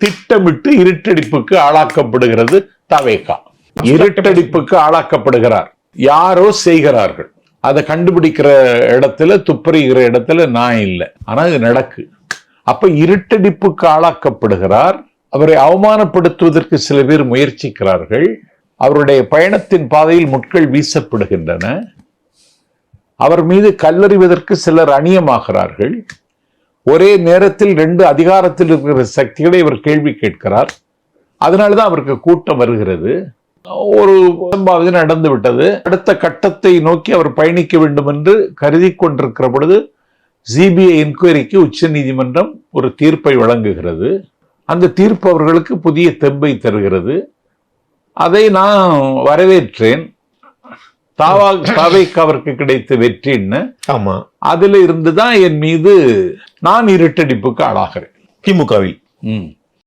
திட்டமிட்டு இருட்டடிப்புக்கு ஆளாக்கப்படுகிறது தவேகா. இருட்டடிப்புக்கு ஆளாக்கப்படுகிறார். யாரோ செய்கிறார்கள். அதை கண்டுபிடிக்கிற இடத்துல துப்பறிகிற இடத்துல நான் இல்லை. ஆனால் இது நடக்கு. அப்ப இருட்டடிப்புக்கு ஆளாக்கப்படுகிறார். அவரை அவமானப்படுத்துவதற்கு சில பேர் முயற்சிக்கிறார்கள். அவருடைய பயணத்தின் பாதையில் முட்கள் வீசப்படுகின்றன. அவர் மீது கல்லறிவதற்கு சிலர் அணியமாகிறார்கள். ஒரே நேரத்தில் ரெண்டு அதிகாரத்தில் இருக்கிற சக்திகளை இவர் கேள்வி கேட்கிறார். அதனாலதான் அவருக்கு கூட்டம் வருகிறது. ஒரு சம்பாவது நடந்து விட்டது. அடுத்த கட்டத்தை நோக்கி அவர் பயணிக்க வேண்டும் என்று கருதி கொண்டிருக்கிற பொழுது சிபிஐ என்கொயரிக்கு உச்ச நீதிமன்றம் ஒரு தீர்ப்பை வழங்குகிறது. அந்த தீர்ப்பு அவர்களுக்கு புதிய தெம்பை தருகிறது. அதை நான் வரவேற்றேன். தாவா தாவைக்கு அவருக்கு கிடைத்த வெற்றின்னு ஆமா. அதுல இருந்து தான் என் மீது நான் இருட்டடிப்புக்கு ஆளாகிறேன். திமுகவில்.